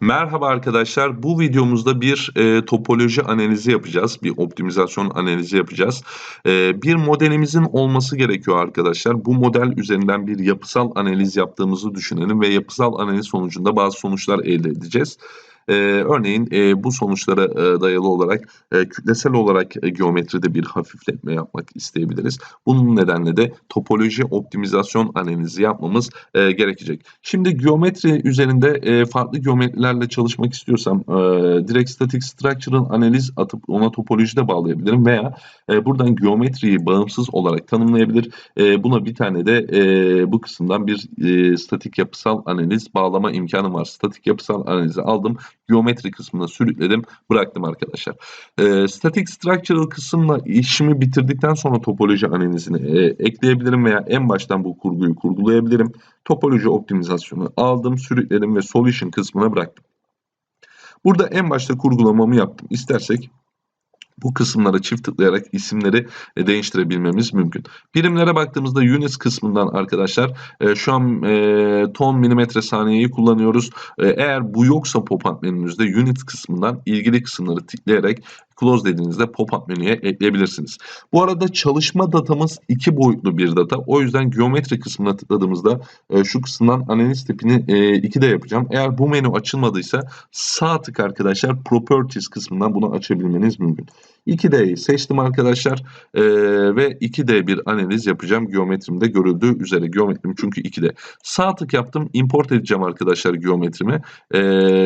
Merhaba arkadaşlar. Bu videomuzda bir e, topoloji analizi yapacağız. Bir optimizasyon analizi yapacağız. E, bir modelimizin olması gerekiyor arkadaşlar. Bu model üzerinden bir yapısal analiz yaptığımızı düşünelim ve yapısal analiz sonucunda bazı sonuçlar elde edeceğiz. E, örneğin e, bu sonuçlara e, dayalı olarak e, kütlesel olarak e, geometride bir hafifletme yapmak isteyebiliriz. Bunun nedenle de topoloji optimizasyon analizi yapmamız e, gerekecek. Şimdi geometri üzerinde e, farklı geometrilerle çalışmak istiyorsam e, direkt static structural analiz atıp ona topoloji de bağlayabilirim veya e, buradan geometriyi bağımsız olarak tanımlayabilir. E, buna bir tane de e, bu kısımdan bir e, statik yapısal analiz bağlama imkanım var. Statik yapısal analizi aldım geometri kısmına sürükledim bıraktım arkadaşlar. E, static structural kısımla işimi bitirdikten sonra topoloji analizini e, ekleyebilirim veya en baştan bu kurguyu kurgulayabilirim. Topoloji optimizasyonu aldım sürükledim ve solution kısmına bıraktım. Burada en başta kurgulamamı yaptım. İstersek bu kısımlara çift tıklayarak isimleri e, değiştirebilmemiz mümkün. Birimlere baktığımızda units kısmından arkadaşlar e, şu an e, ton milimetre saniyeyi kullanıyoruz. Eğer bu yoksa pop-up menünüzde unit kısmından ilgili kısımları tıklayarak close dediğinizde pop-up menüye ekleyebilirsiniz. Bu arada çalışma datamız iki boyutlu bir data. O yüzden geometri kısmına tıkladığımızda e, şu kısımdan analiz tipini e, de yapacağım. Eğer bu menü açılmadıysa sağ tık arkadaşlar properties kısmından bunu açabilmeniz mümkün. 2D'yi seçtim arkadaşlar ee, ve 2D bir analiz yapacağım geometrimde görüldüğü üzere geometrim çünkü 2D. Sağ tık yaptım import edeceğim arkadaşlar geometrimi. Ee,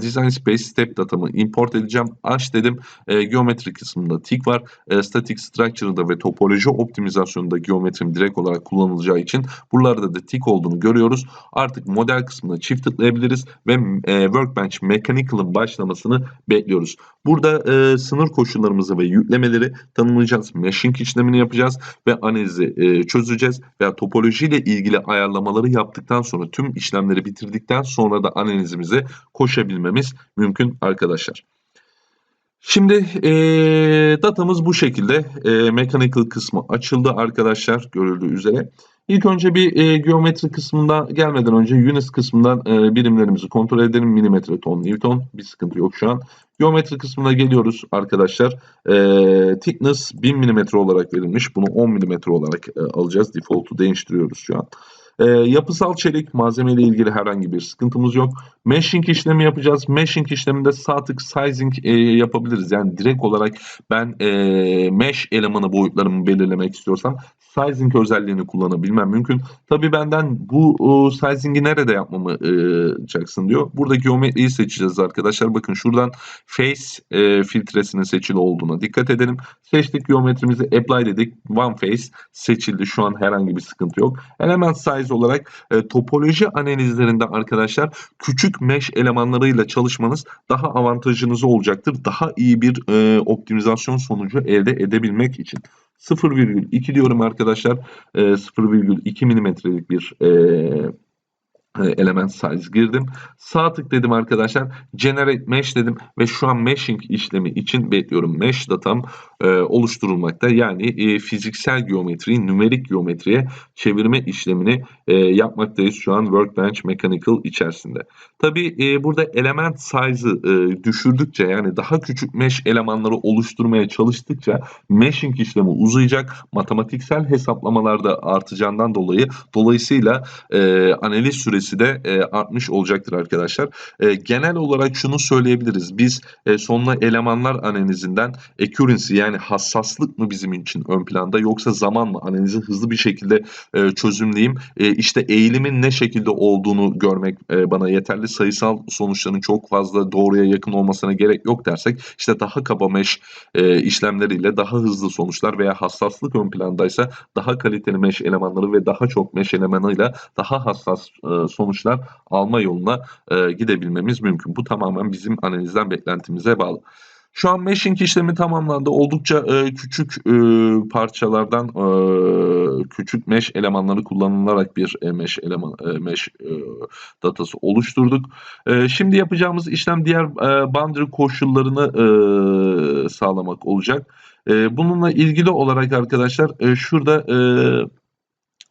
design space step datamı import edeceğim. Aç dedim ee, geometri kısmında tik var. Ee, static structure'da ve topoloji optimizasyonunda geometrim direkt olarak kullanılacağı için buralarda da tik olduğunu görüyoruz. Artık model kısmına çift tıklayabiliriz ve e, workbench mechanical'ın başlamasını bekliyoruz. Burada e, sınır koşullarımızı ve yüklemeleri tanımlayacağız. Meshing işlemini yapacağız ve analizi e, çözeceğiz. Veya topoloji ile ilgili ayarlamaları yaptıktan sonra tüm işlemleri bitirdikten sonra da analizimize koşabilmemiz mümkün arkadaşlar. Şimdi e, datamız bu şekilde. E, mechanical kısmı açıldı arkadaşlar görüldüğü üzere. İlk önce bir e, geometri kısmında gelmeden önce units kısmından e, birimlerimizi kontrol edelim. Milimetre, ton, newton bir sıkıntı yok şu an. Geometri kısmına geliyoruz arkadaşlar. E, thickness 1000 mm olarak verilmiş. Bunu 10 mm olarak e, alacağız. Default'u değiştiriyoruz şu an. E, yapısal çelik malzeme ilgili herhangi bir sıkıntımız yok. Meshing işlemi yapacağız. Meshing işleminde sağ tık sizing e, yapabiliriz. Yani direkt olarak ben e, mesh elemanı boyutlarımı belirlemek istiyorsam sizing özelliğini kullanabilmem mümkün. Tabi benden bu e, sizing'i nerede yapmamı e, diyor. Burada geometriyi seçeceğiz arkadaşlar. Bakın şuradan face e, filtresinin seçili olduğuna dikkat edelim. Seçtik geometrimizi apply dedik. One face seçildi. Şu an herhangi bir sıkıntı yok. Element size olarak e, topoloji analizlerinde arkadaşlar küçük mesh elemanlarıyla çalışmanız daha avantajınız olacaktır. Daha iyi bir e, optimizasyon sonucu elde edebilmek için. 0,2 diyorum arkadaşlar. E, 0,2 milimetrelik bir e, e, element size girdim. Sağ tık dedim arkadaşlar. Generate mesh dedim ve şu an meshing işlemi için bekliyorum. Mesh datam e, oluşturulmakta. Yani e, fiziksel geometriyi nümerik geometriye çevirme işlemini e, yapmaktayız şu an Workbench Mechanical içerisinde. Tabi burada element size'ı düşürdükçe yani daha küçük mesh elemanları oluşturmaya çalıştıkça meshing işlemi uzayacak. Matematiksel hesaplamalarda artacağından dolayı dolayısıyla analiz süresi de artmış olacaktır arkadaşlar. Genel olarak şunu söyleyebiliriz. Biz e, sonuna elemanlar analizinden accuracy yani hassaslık mı bizim için ön planda yoksa zaman mı analizi hızlı bir şekilde e, çözümleyeyim. E, işte eğilimin ne şekilde olduğunu görmek e, bana yeterli. Sayısal sonuçların çok fazla doğruya yakın olmasına gerek yok dersek işte daha kaba mesh e, işlemleriyle daha hızlı sonuçlar veya hassaslık ön plandaysa daha kaliteli mesh elemanları ve daha çok mesh elemanıyla daha hassas e, sonuçlar alma yoluna e, gidebilmemiz mümkün. Bu tamamen bizim analizden beklentimize bağlı. Şu an meshing işlemi tamamlandı. Oldukça e, küçük e, parçalardan e, küçük mesh elemanları kullanılarak bir e, mesh eleman e, mesh e, datası oluşturduk. E, şimdi yapacağımız işlem diğer e, boundary koşullarını e, sağlamak olacak. E, bununla ilgili olarak arkadaşlar e, şurada e,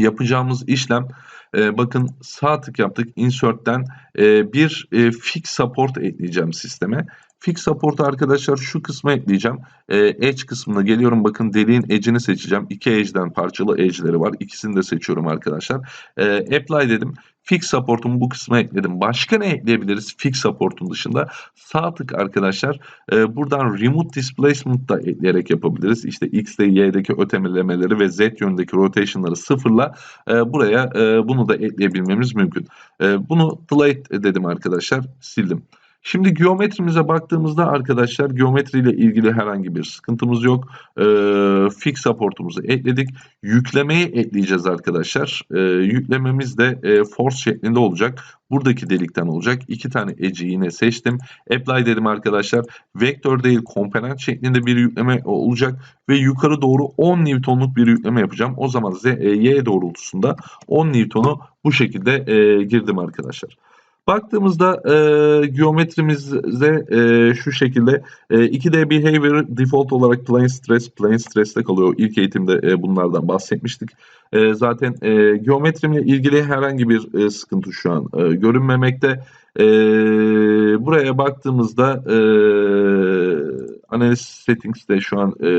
yapacağımız işlem e, bakın sağ tık yaptık insert'ten e, bir e, fix support ekleyeceğim sisteme. Fix support arkadaşlar şu kısma ekleyeceğim. E, edge kısmına geliyorum. Bakın deliğin edge'ini seçeceğim. İki edge'den parçalı edge'leri var. İkisini de seçiyorum arkadaşlar. E, apply dedim. Fix support'umu bu kısma ekledim. Başka ne ekleyebiliriz fix support'un dışında? Sağ tık arkadaşlar e, buradan remote displacement da ekleyerek yapabiliriz. İşte X'de Y'deki ötemelemeleri ve Z yönündeki rotation'ları sıfırla e, buraya e, bunu da ekleyebilmemiz mümkün. E, bunu delete dedim arkadaşlar sildim. Şimdi geometrimize baktığımızda arkadaşlar geometriyle ilgili herhangi bir sıkıntımız yok. Ee, fix supportumuzu ekledik. Yüklemeyi ekleyeceğiz arkadaşlar. Ee, yüklememiz de e, force şeklinde olacak. Buradaki delikten olacak. İki tane edge'i yine seçtim. Apply dedim arkadaşlar. Vektör değil komponent şeklinde bir yükleme olacak. Ve yukarı doğru 10 Newton'luk bir yükleme yapacağım. O zaman Z, e, Y doğrultusunda 10 Newton'u bu şekilde e, girdim arkadaşlar. Baktığımızda e, geometrimizde e, şu şekilde e, 2D behavior default olarak plane stress, plane stress'te kalıyor. İlk eğitimde e, bunlardan bahsetmiştik. E, zaten e, geometrimle ilgili herhangi bir e, sıkıntı şu an e, görünmemekte. E, buraya baktığımızda e, analiz settings'te şu an e,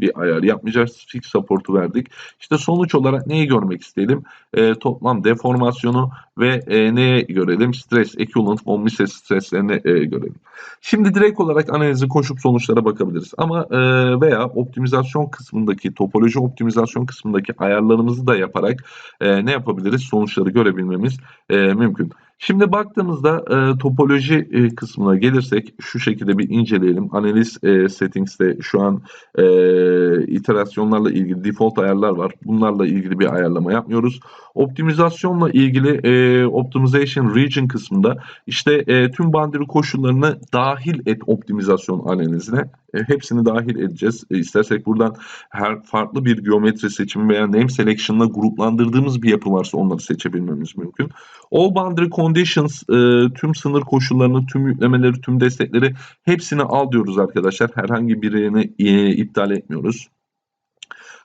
bir ayar yapmayacağız. Fix support'u verdik. İşte sonuç olarak neyi görmek isteyelim? E, toplam deformasyonu ve e, neye görelim? Stres, equivalent, von Mises streslerine e, görelim. Şimdi direkt olarak analizi koşup sonuçlara bakabiliriz. Ama e, veya optimizasyon kısmındaki, topoloji optimizasyon kısmındaki ayarlarımızı da yaparak e, ne yapabiliriz? Sonuçları görebilmemiz e, mümkün. Şimdi baktığımızda e, topoloji e, kısmına gelirsek şu şekilde bir inceleyelim. Analiz e, settings'te şu an e, iterasyonlarla ilgili default ayarlar var. Bunlarla ilgili bir ayarlama yapmıyoruz. Optimizasyonla ilgili e, Optimization Region kısmında işte e, tüm bandiri koşullarını dahil et optimizasyon analizine. E, hepsini dahil edeceğiz. E, istersek buradan her farklı bir geometri seçimi veya name selection'la gruplandırdığımız bir yapı varsa onları seçebilmemiz mümkün. All boundary conditions e, tüm sınır koşullarını, tüm yüklemeleri, tüm destekleri hepsini al diyoruz arkadaşlar. Herhangi birini e, iptal etmiyoruz.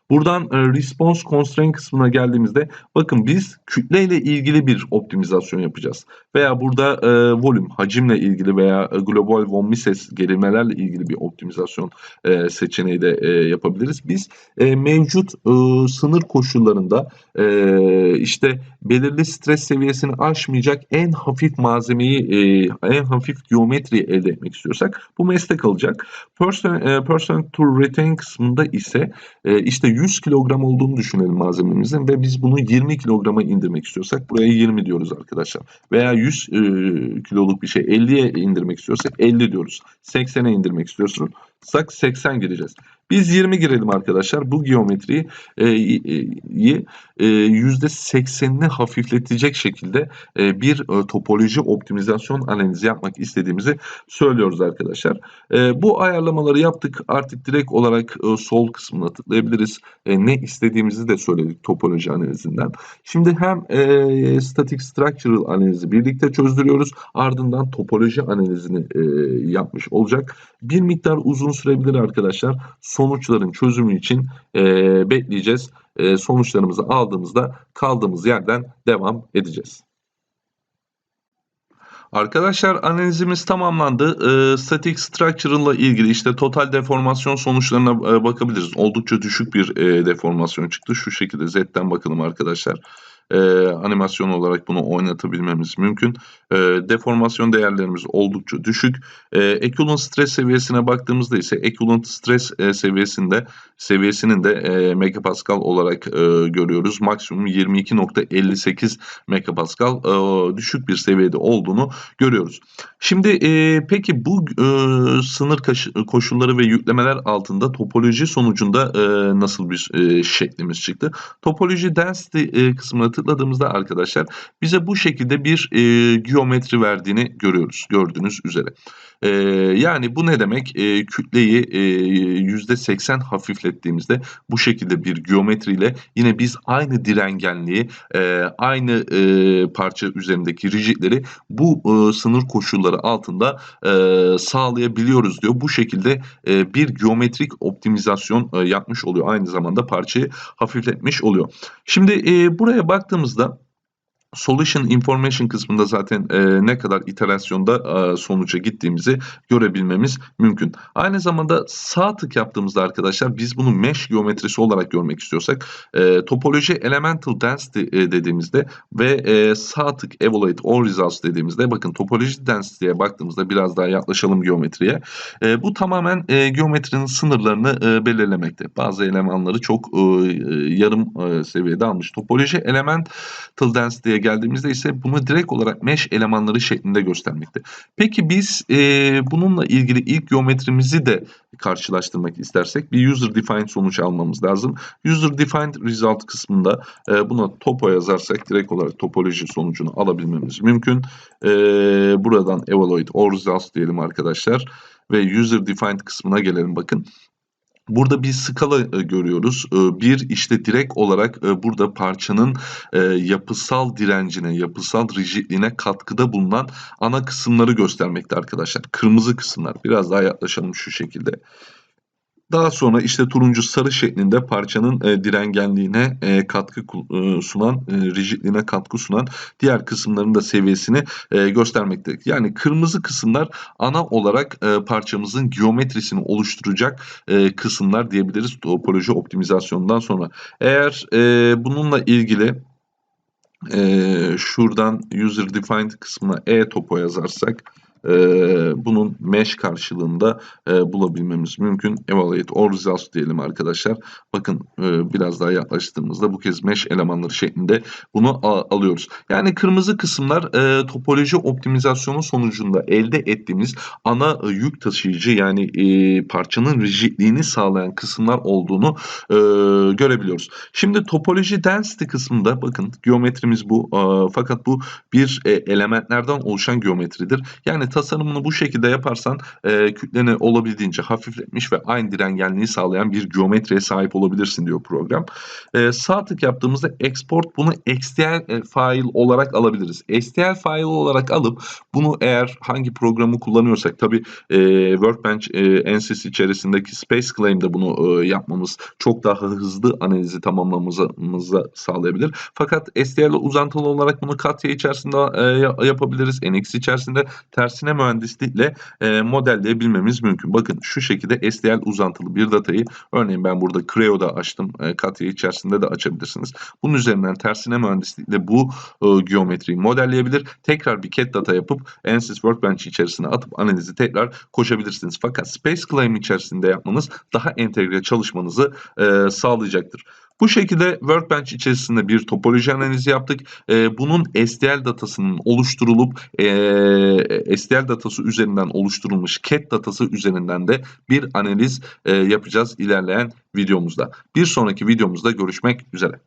Buradan e, response constraint kısmına geldiğimizde bakın biz kütle ile ilgili bir optimizasyon yapacağız. Veya burada e, volume, hacimle ilgili veya e, global von Mises gerilmelerle ilgili bir optimizasyon e, seçeneği de e, yapabiliriz. Biz e, mevcut e, sınır koşullarında e, işte belirli stres seviyesini aşmayacak en hafif malzemeyi, e, en hafif geometriyi elde etmek istiyorsak bu meslek alacak. Person, e, person to retain kısmında ise e, işte 100 kilogram olduğunu düşünelim malzememizin ve biz bunu 20 kilograma indirmek istiyorsak buraya 20 diyoruz arkadaşlar. Veya 100 e, kiloluk bir şey 50'ye indirmek istiyorsak 50 diyoruz. 80'e indirmek istiyorsak 80 gireceğiz. Biz 20 girelim arkadaşlar. Bu geometriyi e, e, %80'ini hafifletecek şekilde e, bir e, topoloji optimizasyon analizi yapmak istediğimizi söylüyoruz arkadaşlar. E, bu ayarlamaları yaptık. Artık direkt olarak e, sol kısmına tıklayabiliriz. Ne istediğimizi de söyledik topoloji analizinden. Şimdi hem e, static structural analizi birlikte çözdürüyoruz. Ardından topoloji analizini yapmış olacak. Bir miktar uzun sürebilir arkadaşlar. Sonuçların çözümü için e, bekleyeceğiz. E, sonuçlarımızı aldığımızda kaldığımız yerden devam edeceğiz. Arkadaşlar analizimiz tamamlandı. E, static structural ile ilgili işte total deformasyon sonuçlarına e, bakabiliriz. Oldukça düşük bir e, deformasyon çıktı. Şu şekilde Z'den bakalım arkadaşlar e, animasyon olarak bunu oynatabilmemiz mümkün. E, deformasyon değerlerimiz oldukça düşük. E, equivalent stres seviyesine baktığımızda ise equivalent stres e, seviyesinde seviyesinin de e, megapascal olarak e, görüyoruz. Maksimum 22.58 megapascal e, düşük bir seviyede olduğunu görüyoruz. Şimdi e, peki bu e, sınır koşulları ve yüklemeler altında topoloji sonucunda e, nasıl bir e, şeklimiz çıktı? Topoloji density e, kısmına tıkladığımızda arkadaşlar bize bu şekilde bir e, geometri verdiğini görüyoruz. Gördüğünüz üzere. E, yani bu ne demek? E, kütleyi e, %80 hafiflettiğimizde bu şekilde bir geometriyle yine biz aynı direngenliği, e, aynı e, parça üzerindeki rigidleri bu e, sınır koşulları altında e, sağlayabiliyoruz diyor. Bu şekilde e, bir geometrik optimizasyon e, yapmış oluyor. Aynı zamanda parçayı hafifletmiş oluyor. Şimdi e, buraya baktığımızda Solution Information kısmında zaten e, ne kadar iterasyonda e, sonuca gittiğimizi görebilmemiz mümkün. Aynı zamanda sağ tık yaptığımızda arkadaşlar biz bunu mesh geometrisi olarak görmek istiyorsak e, topoloji elemental density e, dediğimizde ve e, sağ tık evaluate all results dediğimizde bakın topoloji density'ye baktığımızda biraz daha yaklaşalım geometriye. E, bu tamamen e, geometrinin sınırlarını e, belirlemekte. Bazı elemanları çok e, yarım e, seviyede almış. Topoloji elemental density'ye noktaya geldiğimizde ise bunu direkt olarak mesh elemanları şeklinde göstermekte. Peki biz e, bununla ilgili ilk geometrimizi de karşılaştırmak istersek bir user defined sonuç almamız lazım. User defined result kısmında e, buna topo yazarsak direkt olarak topoloji sonucunu alabilmemiz mümkün. E, buradan evaluate all results diyelim arkadaşlar ve user defined kısmına gelelim bakın. Burada bir skala e, görüyoruz. E, bir işte direkt olarak e, burada parçanın yapısal direncine, yapısal rigidliğine katkıda bulunan ana kısımları göstermekte arkadaşlar. Kırmızı kısımlar. Biraz daha yaklaşalım şu şekilde. Daha sonra işte turuncu sarı şeklinde parçanın e, direngenliğine e, katkı e, sunan, e, rigidliğine katkı sunan diğer kısımların da seviyesini e, göstermekte. Yani kırmızı kısımlar ana olarak e, parçamızın geometrisini oluşturacak e, kısımlar diyebiliriz topoloji optimizasyonundan sonra. Eğer e, bununla ilgili e, şuradan user defined kısmına e topo yazarsak e, bunun mesh karşılığında e, bulabilmemiz mümkün. Evaluate all results diyelim arkadaşlar. Bakın e, biraz daha yaklaştığımızda bu kez mesh elemanları şeklinde bunu alıyoruz. Yani kırmızı kısımlar e, topoloji optimizasyonu sonucunda elde ettiğimiz ana e, yük taşıyıcı yani e, parçanın rigidliğini sağlayan kısımlar olduğunu e, görebiliyoruz. Şimdi topoloji density kısmında bakın geometrimiz bu. E, fakat bu bir e, elementlerden oluşan geometridir. Yani tasarımını bu şekilde yaparsan e, kütleni olabildiğince hafifletmiş ve aynı direngenliği sağlayan bir geometriye sahip olabilirsin diyor program. E, sağ tık yaptığımızda export bunu XTL e, file olarak alabiliriz. STL file olarak alıp bunu eğer hangi programı kullanıyorsak tabi e, Workbench e, NCS içerisindeki Space Claim'de bunu e, yapmamız çok daha hızlı analizi tamamlamamızı sağlayabilir. Fakat STL uzantılı olarak bunu Katya içerisinde e, yapabiliriz. NX içerisinde tersine makine mühendisliğiyle e, modelleyebilmemiz mümkün. Bakın şu şekilde STL uzantılı bir datayı örneğin ben burada Creo'da açtım. E, Katya içerisinde de açabilirsiniz. Bunun üzerinden tersine mühendislikle bu e, geometriyi modelleyebilir. Tekrar bir CAD data yapıp ANSYS Workbench içerisine atıp analizi tekrar koşabilirsiniz. Fakat Space Claim içerisinde yapmanız daha entegre çalışmanızı e, sağlayacaktır. Bu şekilde Workbench içerisinde bir topoloji analizi yaptık. E, bunun STL datasının oluşturulup e, STL datası üzerinden oluşturulmuş CAD datası üzerinden de bir analiz e, yapacağız ilerleyen videomuzda. Bir sonraki videomuzda görüşmek üzere.